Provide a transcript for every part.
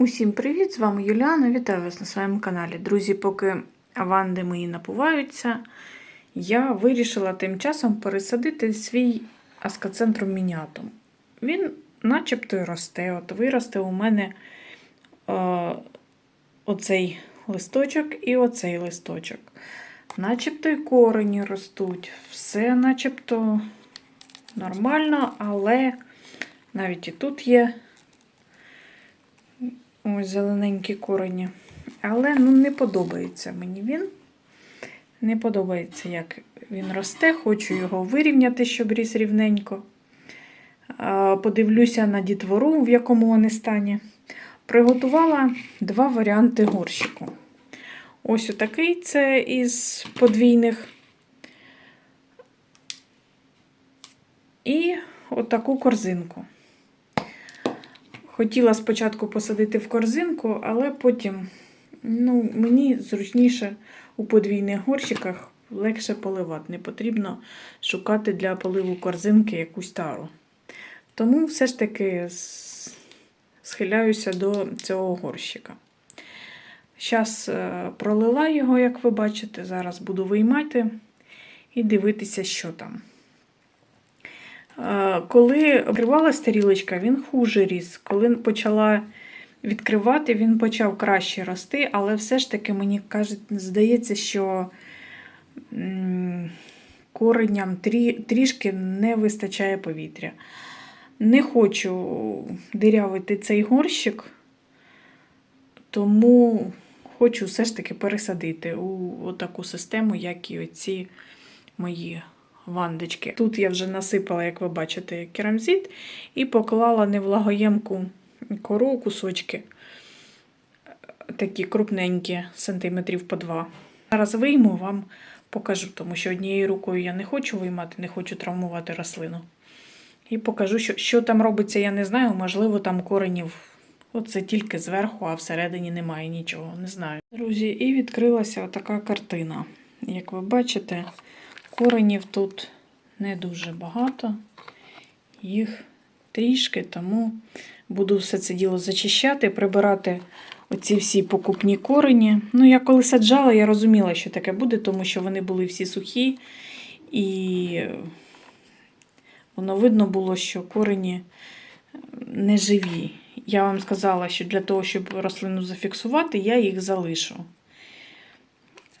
Усім привіт! З вами Юліана. Вітаю вас на своєму каналі. Друзі, поки ванди мої напуваються, я вирішила тим часом пересадити свій аскоцентрум мініатум. Він начебто й росте. От виросте у мене е, оцей листочок і оцей листочок. Начебто й корені ростуть. Все начебто нормально, але навіть і тут є ось зелененькі корені. Але ну, не подобається мені він. Не подобається, як він росте. Хочу його вирівняти, щоб ріс рівненько. Подивлюся на дітвору, в якому вони стані. Приготувала два варіанти горщику. Ось отакий це із подвійних. І отаку корзинку. Хотіла спочатку посадити в корзинку, але потім ну, мені зручніше у подвійних горщиках легше поливати. Не потрібно шукати для поливу корзинки якусь тару. Тому все ж таки схиляюся до цього горщика. Зараз пролила його, як ви бачите, зараз буду виймати і дивитися, що там. Коли обривалась тарілочка, він хуже ріс. Коли почала відкривати, він почав краще рости, але все ж таки мені каже, здається, що коренням трі, трішки не вистачає повітря. Не хочу дирявити цей горщик, тому хочу все ж таки пересадити у таку систему, як і оці мої вандочки. Тут я вже насипала, як ви бачите, керамзит і поклала невлагоємку кору кусочки, такі крупненькі, сантиметрів по два. Зараз вийму вам покажу, тому що однією рукою я не хочу виймати, не хочу травмувати рослину. І покажу, що що там робиться, я не знаю. Можливо, там коренів. Оце тільки зверху, а всередині немає нічого, не знаю. Друзі, і відкрилася така картина. Як ви бачите, коренів тут не дуже багато, їх трішки, тому буду все це діло зачищати, прибирати оці всі покупні корені. Ну, я коли саджала, я розуміла, що таке буде, тому що вони були всі сухі, і воно видно було, що корені не живі. Я вам сказала, що для того, щоб рослину зафіксувати, я їх залишу.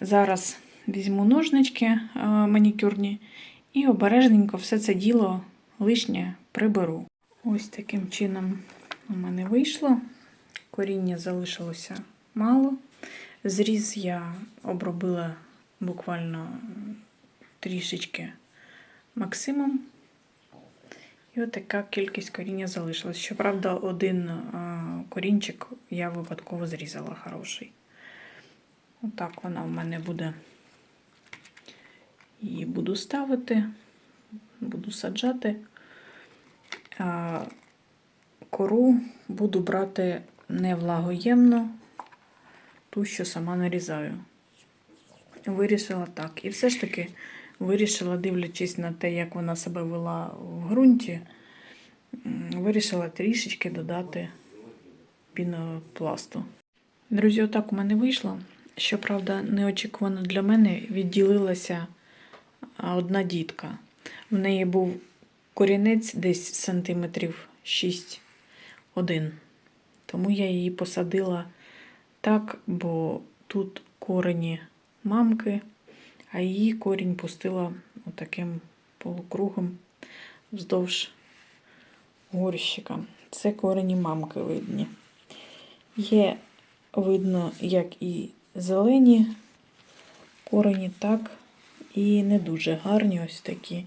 Зараз візьму ножнички манікюрні і обережненько все це діло лишнє приберу. Ось таким чином у мене вийшло. Коріння залишилося мало. Зріз я обробила буквально трішечки максимум. І от така кількість коріння залишилась. Щоправда, один корінчик я випадково зрізала хороший. Отак вона в мене буде. Її буду ставити, буду саджати. Кору буду брати не влагоємно, ту, що сама нарізаю. Вирішила так. І все ж таки вирішила, дивлячись на те, як вона себе вела в ґрунті, вирішила трішечки додати пінопласту. Друзі, отак у мене вийшло. Щоправда, неочікувано для мене відділилася одна дітка. В неї був корінець десь сантиметрів 6-1. Тому я її посадила так, бо тут корені мамки, а її корінь пустила отаким полукругом вздовж горщика. Це корені мамки видні. Є видно, як і зелені корені, так і не дуже гарні ось такі.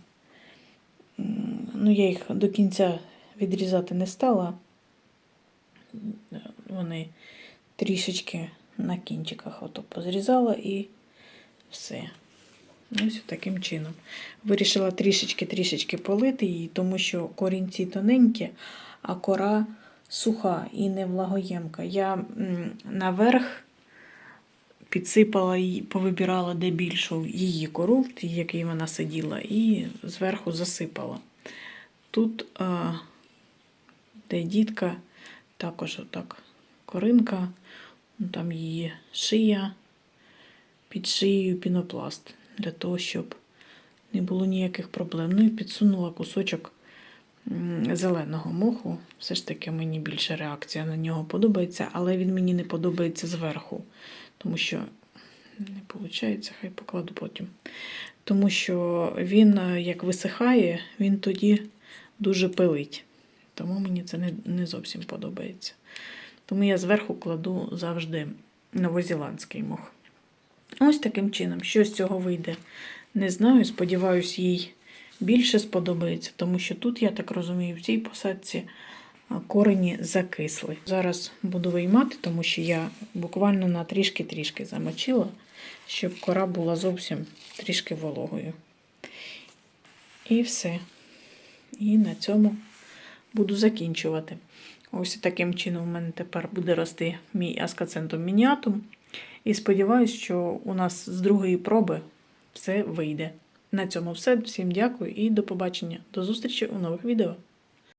Ну, я їх до кінця відрізати не стала. Вони трішечки на кінчиках ото позрізала і все. Ось таким чином. Вирішила трішечки-трішечки полити її, тому що корінці тоненькі, а кора суха і не влагоємка. Я наверх підсипала і повибирала де більшу її кору, в якій вона сиділа, і зверху засипала. Тут, де дітка, також отак коринка, ну, там її шия, під шиєю пінопласт, для того, щоб не було ніяких проблем. Ну і підсунула кусочок зеленого моху. Все ж таки мені більше реакція на нього подобається, але він мені не подобається зверху, тому що не виходить, хай покладу потім. Тому що він, е, як висихає, він тоді дуже пилить. Тому мені це не, не зовсім подобається. Тому я зверху кладу завжди новозеландський мох. Ось таким чином, що з цього вийде, не знаю. Сподіваюсь, їй більше сподобається, тому що тут, я так розумію, в цій посадці корені закисли. Зараз буду виймати, тому що я буквально на трішки-трішки замочила, щоб кора була зовсім трішки вологою. І все. І на цьому буду закінчувати. Ось таким чином у мене тепер буде рости мій аскацентум мініатум. І сподіваюся, що у нас з другої проби все вийде. На цьому все. Всім дякую і до побачення. До зустрічі у нових відео.